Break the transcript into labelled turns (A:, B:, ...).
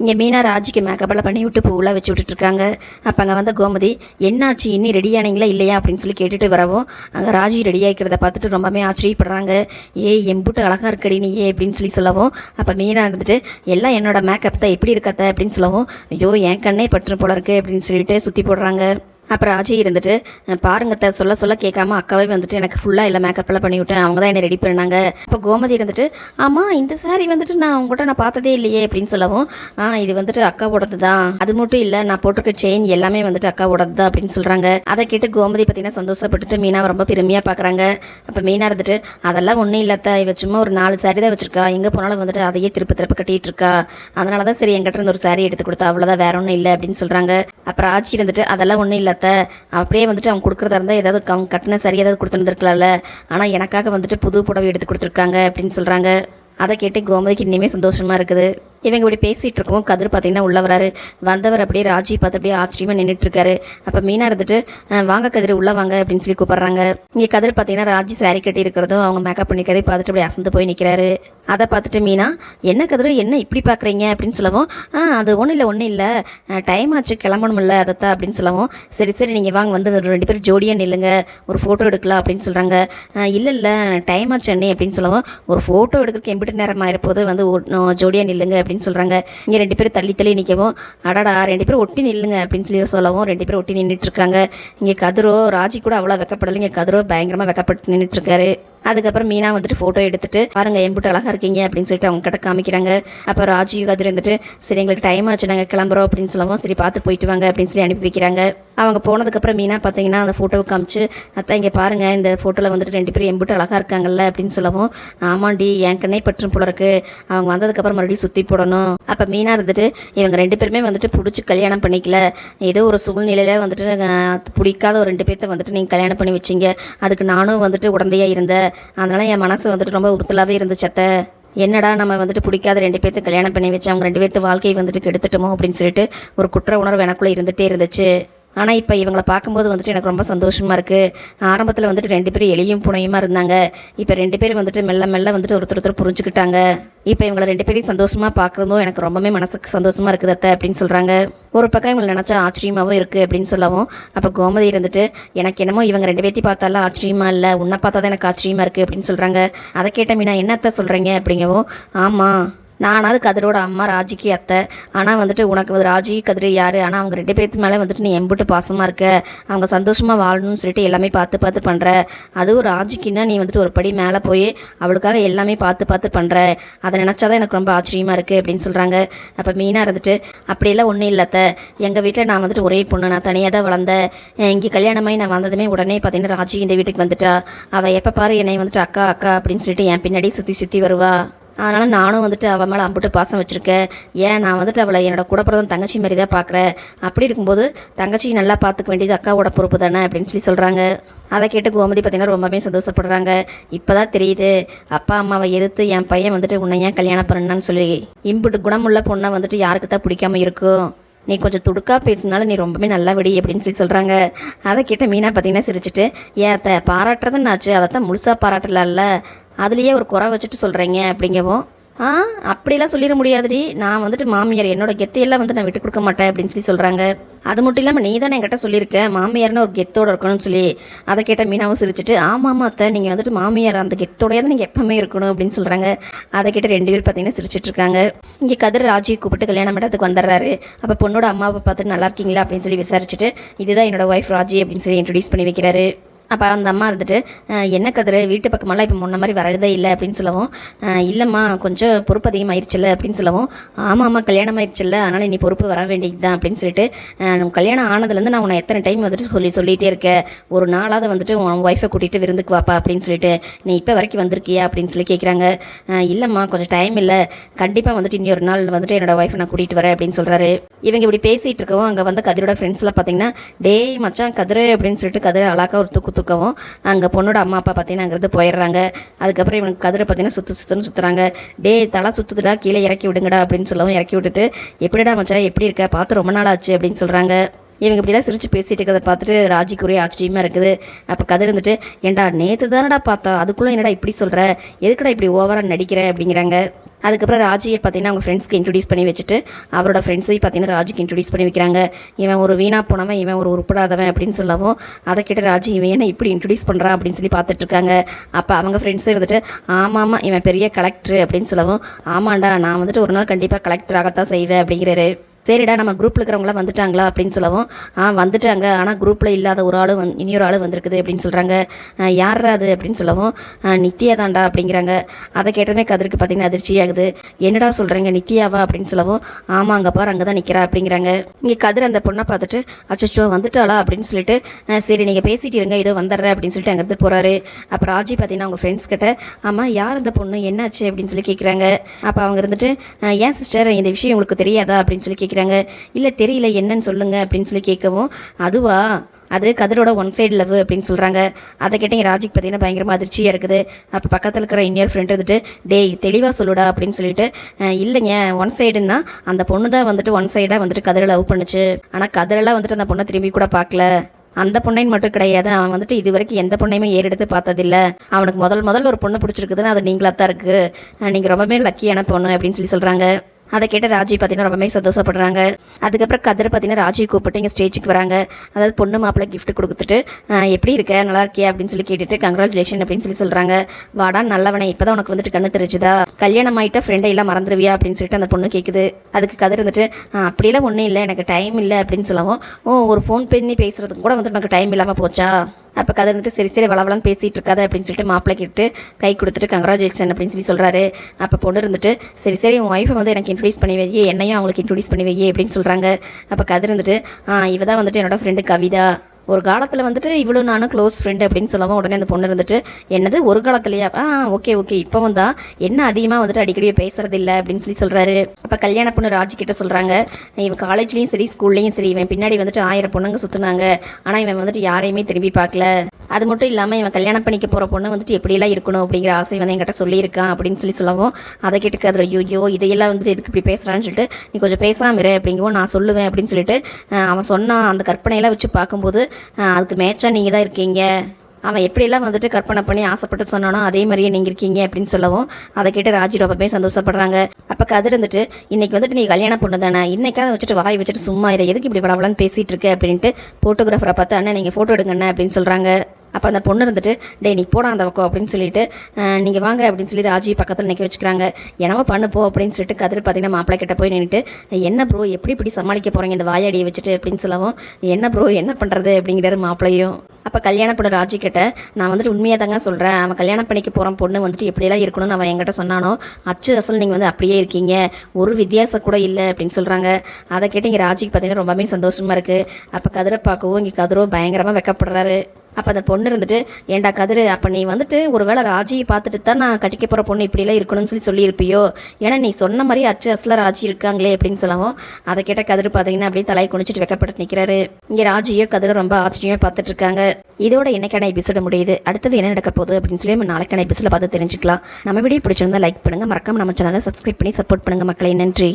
A: இங்கே மீனா ராஜிக்கு மேக்கப்பெல்லாம் பண்ணி விட்டு பூவெலாம் வச்சு விட்டுட்ருக்காங்க. அப்போ அங்கே வந்த கோமதி என்னாச்சு? இன்னும் ரெடி ஆனீங்களா? இல்லையா? அப்படின்னு சொல்லி கேட்டுட்டு வரவும் அங்கே ராஜி ரெடி ஆகிக்கிறத பார்த்துட்டு ரொம்பவே ஆச்சரியப்படுறாங்க. ஏ எம்புட்டு அழகாக இருக்கடி நீ ஏ அப்படின்னு சொல்லி சொல்லவும் அப்போ மீனா இருந்துட்டு எல்லாம் என்னோட மேக்கப் தான். எப்படி இருக்கத்த அப்படின்னு சொல்லவும் ஐயோ என் கண்ணே பற்று போல இருக்கு அப்படின்னு சொல்லிட்டு சுற்றி போடுறாங்க. அப்புறம் ராஜி இருந்துட்டு பாருங்கத்த சொல்ல சொல்ல கேட்காம அக்காவே வந்துட்டு எனக்கு ஃபுல்லாக இல்லை மேக்கப்பெல்லாம் பண்ணி விட்டேன் அவங்க தான் என்னை ரெடி பண்ணாங்க. இப்போ கோமதி இருந்துட்டு ஆமாம் இந்த சாரி வந்துட்டு நான் அவங்ககிட்ட நான் பார்த்ததே இல்லையே அப்படின்னு சொல்லவும் ஆ இது வந்துட்டு அக்காவோடது தான். அது மட்டும் இல்லை நான் போட்டிருக்க செயின் எல்லாமே வந்துட்டு அக்காவோடது தான் அப்படின்னு சொல்கிறாங்க அதை கேட்டு கோமதி பார்த்தீங்கன்னா சந்தோஷப்பட்டுட்டு மீனாவை ரொம்ப பெருமையாக பார்க்குறாங்க அப்போ மீனா இருந்துட்டு அதெல்லாம் ஒன்றும் இல்லாத இவ சும்மா ஒரு நாலு சாரி தான் வச்சிருக்கா. எங்கே போனாலும் வந்துட்டு அதையே திருப்ப திருப்ப கட்டிட்டு இருக்கா. அதனால தான் சரி என்கிட்ட இருந்து ஒரு சாரி எடுத்து கொடுத்தா அவ்வளோதான் வேற ஒன்றும் இல்லை அப்படின்னு சொல்கிறாங்க அப்புறம் ஆச்சி இருந்துட்டு அதெல்லாம் ஒன்றும் இல்லாத அப்படியே வந்துட்டு அவங்க கொடுக்குறதா இருந்தால் ஏதாவது அவங்க கட்டின சரி ஏதாவது கொடுத்துருந்துருக்கலாம்ல. ஆனால் எனக்காக வந்துட்டு புது புடவை எடுத்து கொடுத்துருக்காங்க அப்படின்னு சொல்கிறாங்க அதை கேட்டு கோமதிக்கு இனிமே சந்தோஷமாக இருக்குது. இவங்க இப்படி பேசிகிட்டு இருக்கவும் கதிர் பார்த்தீங்கன்னா உள்ளே வராரு. வந்தவர் அப்படியே ராஜி பார்த்து அப்படியே ஆச்சரியமாக நின்றுட்டுருக்காரு அப்போ மீனாக இருந்துட்டு வாங்க கதிர் உள்ளே வாங்க அப்படின்னு சொல்லி கூப்பிட்றாங்க. இங்கே கதிர் பார்த்தீங்கன்னா ராஜி சாரி கட்டி இருக்கிறதும் அவங்க மேக்கப் பண்ணிக்கிறதே பார்த்துட்டு அப்படியே அசந்து போய் நிற்கிறாரு அதை பார்த்துட்டு மீனா என்ன கதிர் என்ன இப்படி பார்க்குறீங்க அப்படின்னு சொல்லவும் ஆ அது ஒன்றும் இல்லை ஒன்றும் இல்லை. டைம் ஆச்சு கிளம்பணும்ல அதைத்தான் அப்படின்னு சொல்லவும் சரி சரி நீங்கள் வாங்க வந்து ரெண்டு பேரும் ஜோடியாக நில்லுங்க. ஒரு ஃபோட்டோ எடுக்கலாம் அப்படின்னு சொல்கிறாங்க இல்லை இல்லை டைம் ஆச்சு அண்ணே அப்படின்னு சொல்லவும் ஒரு ஃபோட்டோ எடுக்கிறதுக்கு எம்பிட்டு நேரம் ஆயிருப்போது வந்து ஜோடியாக நில்லுங்க அப்படின்னு சொல்கிறாங்க இங்கே ரெண்டு பேரும் தள்ளி தள்ளி நிற்கவும் அடாடா ரெண்டு பேரும் ஒட்டி நில்லுங்க அப்படின்னு சொல்லி சொல்லவும் ரெண்டு பேரும் ஒட்டி நின்றுட்டு இருக்காங்க. இங்கே கதிரோ ராஜி கூட அவ்வளோ வெக்கப்படலை இங்கே கதிரோ பயங்கரமாக வெக்கப்பட்டு நின்றுட்டுருக்காரு அதுக்கப்புறம் மீனா வந்துட்டு ஃபோட்டோ எடுத்துட்டு பாருங்க எம்பிட்டு அழகா இருக்கீங்க அப்படின்னு சொல்லிட்டு அவங்க கிட்ட காமிக்கிறாங்க. அப்போ ராஜீவ் கதிர் வந்துட்டு சரி எங்களுக்கு டைம் ஆச்சு நாங்கள் கிளம்புறோம் அப்படின்னு சொல்லவும் சரி பார்த்து போயிட்டு வாங்க அப்படின்னு சொல்லி அனுப்பி வைக்கிறாங்க. அவங்க போனதுக்கப்புறம் மீனா பார்த்தீங்கன்னா அந்த ஃபோட்டோவை காமிச்சு அத்தை இங்கே பாருங்க இந்த ஃபோட்டோவில் வந்துட்டு ரெண்டு பேரும் எம்பிட்டு அழகா இருக்காங்கல்ல அப்படின்னு சொல்லவும் ஆமாண்டி என் கண்ணே பற்றும் போல இருக்கு. அவங்க வந்ததுக்கப்புறம் மறுபடியும் சுற்றி போடணும். அப்போ மீனா இருந்துட்டு இவங்க ரெண்டு பேருமே வந்துட்டு பிடிச்சி கல்யாணம் பண்ணிக்கல. ஏதோ ஒரு சூழ்நிலையில வந்துட்டு பிடிக்காத ஒரு ரெண்டு பேர்த்த வந்துட்டு நீங்கள் கல்யாணம் பண்ணி வச்சீங்க. அதுக்கு நானும் வந்துட்டு உடந்தையாக இருந்தேன். அதனால் என் மனசு வந்துட்டு ரொம்ப உறுத்தலாகவே இருந்துச்சு அத்தை. என்னடா நம்ம வந்துட்டு பிடிக்காத ரெண்டு பேர்த்து கல்யாணம் பண்ணி வச்சு அவங்க ரெண்டு பேர்த்து வாழ்க்கையை வந்துட்டு கெடுத்துட்டோமோ அப்படின்னு சொல்லிட்டு ஒரு குற்ற உணர்வு எனக்குள்ளே இருந்துகிட்டே இருந்துச்சு. ஆனால் இப்போ இவங்களை பார்க்கும்போது வந்துட்டு எனக்கு ரொம்ப சந்தோஷமாக இருக்குது ஆரம்பத்தில் வந்துட்டு ரெண்டு பேரும் எளியும் புனையுமா இருந்தாங்க. இப்போ ரெண்டு பேரும் வந்துட்டு மெல்ல மெல்ல வந்துட்டு ஒருத்தர் ஒருத்தர் புரிஞ்சுக்கிட்டாங்க. இப்போ இவங்களை ரெண்டு பேரையும் சந்தோஷமாக பார்க்குறதும் எனக்கு ரொம்பவே மனசுக்கு சந்தோஷமாக இருக்குது அத்தை அப்படின்னு சொல்கிறாங்க ஒரு பக்கம் இவங்களை நினச்சா ஆச்சரியமாகவும் இருக்குது அப்படின்னு சொல்லவும் அப்போ கோமதி இருந்துட்டு எனக்கு என்னமோ இவங்க ரெண்டு பேர்த்தையும் பார்த்தாலும் ஆச்சரியமா இல்லை உன்னை பார்த்தா தான் எனக்கு ஆச்சரியமாக இருக்குது அப்படின்னு சொல்கிறாங்க அதை கேட்ட மீனா என்னத்தை சொல்கிறீங்க அப்படிங்கவும் ஆமாம் நானாவது கதிரோட அம்மா ராஜிக்கு அத்தை. ஆனால் வந்துட்டு உனக்கு வந்து ராஜி கதிர் யார்? ஆனால் அவங்க ரெண்டு பேர்த்து மேலே வந்துட்டு நீ எம்பிட்டு பாசமாக இருக்க. அவங்க சந்தோஷமாக வாழணும்னு சொல்லிட்டு எல்லாமே பார்த்து பார்த்து பண்ணுற அதுவும் ராஜிக்குன்னா நீ வந்துட்டு ஒரு படி மேலே போய் அவளுக்காக எல்லாமே பார்த்து பார்த்து பண்ணுற அதை நினச்சாதான் எனக்கு ரொம்ப ஆச்சரியமாக இருக்குது அப்படின்னு சொல்கிறாங்க அப்போ மீனாக இருந்துட்டு அப்படியெல்லாம் ஒன்றும் இல்லத்த எங்கள் வீட்டில் நான் வந்துட்டு ஒரே பொண்ணு. நான் தனியாக தான் வளர்ந்தேன். இங்கே கல்யாணமாகி நான் வந்ததுமே உடனே பார்த்தீங்கன்னா ராஜி இந்த வீட்டுக்கு வந்துட்டா. அவள் எப்போ பாரு என்னை வந்துட்டு அக்கா அக்கா அப்படின்னு சொல்லிட்டு என் பின்னாடி சுற்றி சுற்றி வருவா. அதனால் நானும் வந்துட்டு அவள் மேலே அம்புட்டு பாசம் வச்சுருக்கேன் ஏன் நான் வந்துட்டு அவளை என்னோட கூட பிறந்த தங்கச்சி மாதிரி தான் பார்க்குறேன் அப்படி இருக்கும்போது தங்கச்சி நல்லா பார்த்துக்க வேண்டியது அக்காவோட பொறுப்பு தானே அப்படின்னு சொல்லி சொல்கிறாங்க அதை கேட்டு கோமதி பார்த்தீங்கன்னா ரொம்பவே சந்தோஷப்படுறாங்க. இப்போ தான் தெரியுது அப்பா அம்மாவை எதிர்த்து என் பையன் வந்துட்டு உன்னை ஏன் கல்யாணம் பண்ணான்னு சொல்லி இம்புட்டு குணமுள்ள பொண்ணை வந்துட்டு யாருக்கு தான் பிடிக்காம இருக்கும் நீ கொஞ்சம் துடுக்கா பேசினாலும் நீ ரொம்பவே நல்லா விடி அப்படின்னு சொல்லி சொல்கிறாங்க அதை கேட்ட மீனா பார்த்தீங்கன்னா சிரிச்சிட்டு ஏன் அத்தை பாராட்டுறதுன்னாச்சு. அதைத்தான் முழுசாக பாராட்டலாம்ல அதுலேயே ஒரு குறை வச்சுட்டு சொல்கிறீங்க அப்படிங்கவும் ஆ அப்படிலாம் சொல்லிட முடியாதுடி. நான் வந்துட்டு மாமியார் என்னோட கெத்தையெல்லாம் வந்து நான் விட்டு கொடுக்க மாட்டேன் அப்படின்னு சொல்லி சொல்கிறாங்க அது மட்டும் இல்லாமல் நீ தானே என்கிட்ட சொல்லியிருக்க? மாமியார்னு ஒரு கெத்தோட இருக்கணும்னு சொல்லி. அதை கேட்ட மீனாவும் சிரிச்சிட்டு ஆமாம் ஆமாம் அத்தை நீங்கள் வந்துட்டு மாமியார் அந்த கெத்தோடையே தான் நீங்கள் எப்பவுமே இருக்கணும் அப்படின்னு சொல்கிறாங்க அதை கேட்டு ரெண்டு பேர் பார்த்தீங்கன்னா சிரிச்சிட்டு இருக்காங்க. இங்கே கதிர் ராஜி கூப்பிட்டு கல்யாணம் இடத்துக்கு வந்துடுறாரு அப்போ பொண்ணோட அம்மாவை பார்த்துட்டு நல்லா இருக்கீங்களா? அப்படின்னு சொல்லி விசாரிச்சுட்டு இதுதான் என்னோட ஒய்ஃப் ராஜி அப்படின்னு சொல்லி இன்ட்ரடியூஸ் பண்ணி வைக்கிறாரு. அப்போ அந்த அம்மா இருந்துட்டு என்ன கதிர்? வீட்டு பக்கமெல்லாம் இப்போ முன்ன மாதிரி வரதே இல்லை அப்படின்னு சொல்லவும் இல்லைம்மா கொஞ்சம் பொறுப்பு அதிகமாயிருச்சுல்ல அப்படின்னு சொல்லவும் ஆமாம் ஆமாம் கல்யாணம் ஆயிருச்சுல்ல அதனால் நீ பொறுப்பு வர வேண்டியது தான் அப்படின்னு சொல்லிட்டு கல்யாணம் ஆனதுலேருந்து நான் உன்னை எத்தனை டைம் வந்துட்டு சொல்லி சொல்லிகிட்டே இருக்கேன். ஒரு நாளாவது வந்துட்டு உன் ஒய்ஃபை கூட்டிகிட்டு விருந்துக்கு வாப்பா அப்படின்னு சொல்லிட்டு நீ இப்போ வரைக்கும் வந்திருக்கியா? அப்படின்னு சொல்லி கேட்குறாங்க இல்லைம்மா கொஞ்சம் டைம் இல்லை. கண்டிப்பாக வந்துட்டு இன்னொரு நாள் வந்துட்டு என்னோட ஒய்ஃபை நான் கூட்டிகிட்டு வரேன் அப்படின்னு சொல்கிறாரு இவங்க இப்படி பேசிகிட்டு இருக்கவும் அங்கே வந்து கதிரோட ஃப்ரெண்ட்ஸ்லாம் பார்த்தீங்கன்னா டேய் மச்சான் கதிரு அப்படின்னு சொல்லிட்டு கதிரை அழகா ஒரு தூக்கு தூக்கவும். அங்கே பொண்ணோட அம்மா அப்பா பார்த்தீங்கன்னா அங்கேருந்து போயிடுறாங்க. அதுக்கப்புறம் இவனுக்கு கதிரை பார்த்தீங்கன்னா சுற்று சுற்றுன்னு சுற்றுறாங்க டே தலை சுற்றுதுடா கீழே இறக்கி விடுங்கடா அப்படின்னு சொல்லவும் இறக்கி விட்டுட்டு எப்படிடா மச்சான்? எப்படி இருக்க? பார்த்து ரொம்ப நாள் ஆச்சு அப்படின்னு சொல்கிறாங்க இவங்க இப்படிலாம் சிரித்து பேசிகிட்டு இருக்கிறத பார்த்துட்டு ராஜிக்கு ஒரே ஆச்சரியமாக இருக்குது. அப்போ கதிர் இருந்துட்டு ஏண்டா நேற்று தானடா பார்த்தா? அதுக்குள்ளே என்னடா இப்படி சொல்கிற எதுக்குடா இப்படி ஓவராக நடிக்கிற? அப்படிங்கிறாங்க. அதுக்கப்புறம் ராஜியை பார்த்தீங்கன்னா அவங்க ஃப்ரெண்ட்ஸ்க்கு இன்ட்ரடியூஸ் பண்ணி வச்சுட்டு அவரோட ஃப்ரெண்ட்ஸையும் பார்த்தீங்கன்னா ராஜிக்கு இன்ட்ரடியூஸ் பண்ணி வைக்கிறாங்க. இவன் ஒரு வீணாக போனவன் இவன் ஒரு உருப்படாதவன் அப்படின்னு சொல்லவும் அதை கேட்ட ராஜி இவன் என்ன இப்படி இன்ட்ரடியூஸ் பண்ணுறான் அப்படின்னு சொல்லி பார்த்துட்டு இருக்காங்க. அப்போ அவங்க ஃப்ரெண்ட்ஸும் இருந்துட்டு ஆமாம் ஆமாம் இவன் பெரிய கலெக்டர் அப்படின்னு சொல்லவும் ஆமாண்டா நான் வந்துட்டு ஒரு நாள் கண்டிப்பாக கலெக்டர் ஆகத்தான் செய்வேன் அப்படிங்கிறாரு. சரிடா நம்ம குரூப்பில் இருக்கிறவங்களாம் வந்துட்டாங்களா அப்படின்னு சொல்லவும் ஆ வந்துட்டாங்க. ஆனால் குரூப்பில் இல்லாத ஒரு ஆள் வந் இனியொரு ஆள் வந்திருக்குது அப்படின்னு சொல்கிறாங்க யார் அது? அப்படின்னு சொல்லவும் நித்யா தாண்டா அப்படிங்கிறாங்க. அதை கேட்டதுமே கதிருக்கு பார்த்தீங்கன்னா அதிர்ச்சியாகுது என்னடா சொல்கிறீங்க நித்யாவா? அப்படின்னு சொல்லவும் ஆமாம் அங்கே பாரு அங்கே தான் நிற்கிறா அப்படிங்கிறாங்க. இங்கே கதிர் அந்த பொண்ணை பார்த்துட்டு அச்சோ வந்துட்டாளா? அப்படின்னு சொல்லிட்டு சரி நீங்கள் பேசிட்டு இருங்க ஏதோ வந்துடுறேன் அப்படின்னு சொல்லிட்டு அங்கேருந்து போகிறாரு அப்போ ராஜி பார்த்தீங்கன்னா அவங்க ஃப்ரெண்ட்ஸ் கிட்ட ஆமாம் யார் அந்த பொண்ணு? என்னாச்சு? அப்படின்னு சொல்லி கேட்குறாங்க அப்போ அவங்க இருந்துட்டு ஏன் சிஸ்டர் இந்த விஷயம் உங்களுக்கு தெரியாதா? அப்படின்னு சொல்லி கேட்குறாங்க இல்லை தெரியல என்னன்னு சொல்லுங்க அப்படின்னு சொல்லி கேட்கவும் அதுவா? அது கதிரோட ஒன் சைடு லவ் அப்படின்னு சொல்கிறாங்க அதை கேட்டேன் ராஜிக்கு பார்த்தீங்கன்னா பயங்கரமாக அதிர்ச்சியாக இருக்குது. அப்போ பக்கத்தில் இருக்கிற இன்னொரு ஃப்ரெண்ட் இருந்துட்டு டேய் தெளிவாக சொல்லுடா அப்படின்னு சொல்லிட்டு இல்லைங்க ஒன் சைடுன்னா அந்த பொண்ணு தான் வந்துட்டு ஒன் சைடாக வந்துட்டு கதிரை லவ் பண்ணுச்சு. ஆனால் கதிரெல்லாம் வந்துட்டு அந்த பொண்ணை திரும்பி கூட பார்க்கல அந்த பொண்ணைன்னு மட்டும் கிடையாது. அவன் வந்துட்டு இது வரைக்கும் எந்த பொண்ணையுமே ஏறெடுத்து பார்த்ததில்ல. அவனுக்கு முதல் முதல் ஒரு பொண்ணு பிடிச்சிருக்குதுன்னு அது நீங்களாக தான் இருக்குது நீங்கள் ரொம்பவே லக்கியான பொண்ணு அப்படின்னு சொல்லி சொல்கிறாங்க அதை கேட்ட ராஜி பார்த்தீங்கன்னா ரொம்பவே சந்தோஷப்படுறாங்க. அதுக்கப்புறம் கதிர் பார்த்தீங்கன்னா ராஜி கூப்பிட்டு இங்கே ஸ்டேஜுக்கு வராங்க. அதாவது பொண்ணு மாப்பிள்ளை கிஃப்ட் கொடுத்துட்டு எப்படி இருக்க? நல்லா இருக்கியா? அப்படின்னு சொல்லி கேட்டுட்டு கங்க்ராச்சுலேஷன் அப்படின்னு சொல்லி சொல்கிறாங்க வாடா நல்லவனே இப்போ தான் உனக்கு வந்துட்டு கண்ணு தெரிஞ்சுதா? கல்யாணம் ஆகிட்ட ஃப்ரெண்டை எல்லாம் மறந்துடுவியா அப்படின்னு சொல்லிட்டு அந்த பொண்ணு கேட்குது அதுக்கு கதிர் வந்துட்டு அப்படியெல்லாம் ஒன்றும் இல்லை எனக்கு டைம் இல்லை அப்படின்னு சொல்லவும் ஓ ஒரு ஃபோன் பண்ணி பேசுகிறதுக்கு கூட வந்துட்டு எனக்கு டைம் இல்லாமல் போச்சா? அப்போ கதை வந்துட்டு சரி சரி வளவளன்னு பேசிகிட்டு இருக்காத அப்படின்னு சொல்லிட்டு மாப்பிள்ளை கிட்டு கை கொடுத்துட்டு கங்க்ராச்சுலேஷன் அப்படின்னு சொல்லி சொல்கிறாரு அப்போ பொண்ணு இருந்துட்டு சரி சரி உன் ஒய்ஃபை வந்து எனக்கு இன்ட்ரடியூஸ் பண்ணி வையே என்னையும் அவங்களுக்கு இன்ட்ரடியூஸ் பண்ணி வையே அப்படின்னு சொல்கிறாங்க அப்போ கதிர் இருந்துட்டு இவ தான் வந்துட்டு என்னோட ஃப்ரெண்டு கவிதா. ஒரு காலத்தில் வந்துட்டு இவ்வளோ நானும் க்ளோஸ் ஃப்ரெண்டு அப்படின்னு சொல்லவும் உடனே அந்த பொண்ணு இருந்துட்டு என்னது ஒரு காலத்துலையா? ஆ ஓகே ஓகே இப்போ வந்தா என்ன அதிகமாக வந்துட்டு அடிக்கடி பேசுறது இல்லை அப்படின்னு சொல்லி சொல்கிறாரு அப்போ கல்யாண பொண்ணு ராஜ் கிட்ட சொல்கிறாங்க இவன் காலேஜ்லேயும் சரி ஸ்கூல்லையும் சரி இவன் பின்னாடி வந்துட்டு ஆயிரம் பொண்ணுங்க சுற்றுனாங்க ஆனால் இவன் வந்துட்டு யாரையுமே திரும்பி பார்க்கல. அது மட்டும் இல்லாமல் இவன் கல்யாணம் பண்ணிக்க போகிற பொண்ணு வந்துட்டு எப்படியெல்லாம் இருக்கணும் அப்படிங்கிற ஆசை வந்து என்கிட்ட சொல்லியிருக்கான் அப்படின்னு சொல்லி சொல்லவும் அதை கேட்டுக்கு அதில் ஐயோ இதையெல்லாம் வந்துட்டு எதுக்கு இப்படி பேசுகிறான்னு சொல்லிட்டு நீ கொஞ்சம் பேசாம இரு அப்படிங்கவும் நான் சொல்லுவேன் அப்படின்னு சொல்லிட்டு அவன் சொன்னான் அந்த கற்பனையெல்லாம் வச்சு பார்க்கும்போது அதுக்கு மேட்சாக நீங்கள் தான் இருக்கீங்க. அவன் எப்படியெல்லாம் வந்துட்டு கற்பனை பண்ணி ஆசைப்பட்டு சொன்னானோ அதே மாதிரியே நீங்கள் இருக்கீங்க அப்படின்னு சொல்லவும் அதை கேட்டு ராஜி ரொம்பவே சந்தோஷப்படுறாங்க. அப்போ கதிர் இருந்துட்டு இன்னைக்கு வந்துட்டு நீ கல்யாணம் பொண்ணு தானே? இன்னைக்காவது வச்சுட்டு வாய் வச்சுட்டு சும்மா இரு. எதுக்கு இப்படி வளவலன்னு பேசிகிட்டு இருக்கு? அப்படின்ட்டு ஃபோட்டோகிராஃபரை பார்த்து அண்ணன் நீங்கள் ஃபோட்டோ எடுங்க அண்ணன் அப்படின்னு சொல்கிறாங்க அப்போ அந்த பொண்ணு இருந்துட்டு டேய் நீ போடா அந்த பக்கம் அப்படின்னு சொல்லிட்டு நீங்கள் வாங்க அப்படின்னு சொல்லி ராஜி பக்கத்தில் நிற்க வச்சுக்கிறாங்க. என்னவோ பண்ணு போ அப்படின்னு சொல்லிட்டு கதிர் பார்த்தீங்கன்னா மாப்பிள்ளை கிட்ட போய் நின்றுட்டு என்ன ப்ரோ எப்படி இப்படி சமாளிக்க போகிறீங்க இந்த வாயாடியை வச்சுட்டு? அப்படின்னு சொல்லவும் என்ன ப்ரோ என்ன பண்ணுறது அப்படிங்கிறாரு மாப்பிள்ளையும். அப்போ கல்யாண பொண்ணு ராஜி கிட்ட நான் வந்துட்டு உண்மையாக தாங்க சொல்கிறேன் அவன் கல்யாணம் பண்ணிக்க போகிற பொண்ணு வந்துட்டு எப்படியெல்லாம் இருக்கணும்னு அவன் என்கிட்ட சொன்னானோ அச்சு அசல் நீங்கள் வந்து அப்படியே இருக்கீங்க. ஒரு வித்தியாசம் கூட இல்லை அப்படின்னு சொல்கிறாங்க அதை கேட்டு இங்கே ராஜிக்கு பார்த்தீங்கன்னா ரொம்பவே சந்தோஷமாக இருக்குது அப்போ கதிரை பார்க்கவும் இங்கே கதிரோ பயங்கரமாக வெக்கப்படுறாரு. அப்போ அந்த பொண்ணு இருந்துட்டு ஏன்டா கதிரு அப்போ நீ வந்துட்டு ஒரு வேளை ராஜியை பார்த்துட்டு தான் நான் கட்டிக்க போகிற பொண்ணு இப்படிலாம் இருக்கணும்னு சொல்லி சொல்லியிருப்பியோ? ஏன்னா நீ சொன்ன மாதிரி அச்சு அசல ராஜி இருக்காங்களே அப்படின்னு சொல்லவும் அதை கேட்ட கதிர் பார்த்தீங்கன்னா அப்படியே தலையை குனிச்சிட்டு வெக்கப்பட்டு நிற்கிறாரு இங்கே ராஜியோ கதிரை ரொம்ப ஆச்சரியமாக பார்த்துட்டு இருக்காங்க. இதோட என்னைக்கான எபிசோட முடியுது. அடுத்தது என்ன நடக்க போகுது அப்படின்னு சொல்லி நம்ம நாளைக்கான எபிசோட பார்த்து தெரிஞ்சுக்கலாம். நம்ம வீடியோ பிடிச்சிருந்தா லைக் பண்ணுங்கள் மறக்காம நம்ம சேனலை சப்ஸ்கிரைப் பண்ணி சப்போர்ட் பண்ணுங்கள் மக்களை. நன்றி.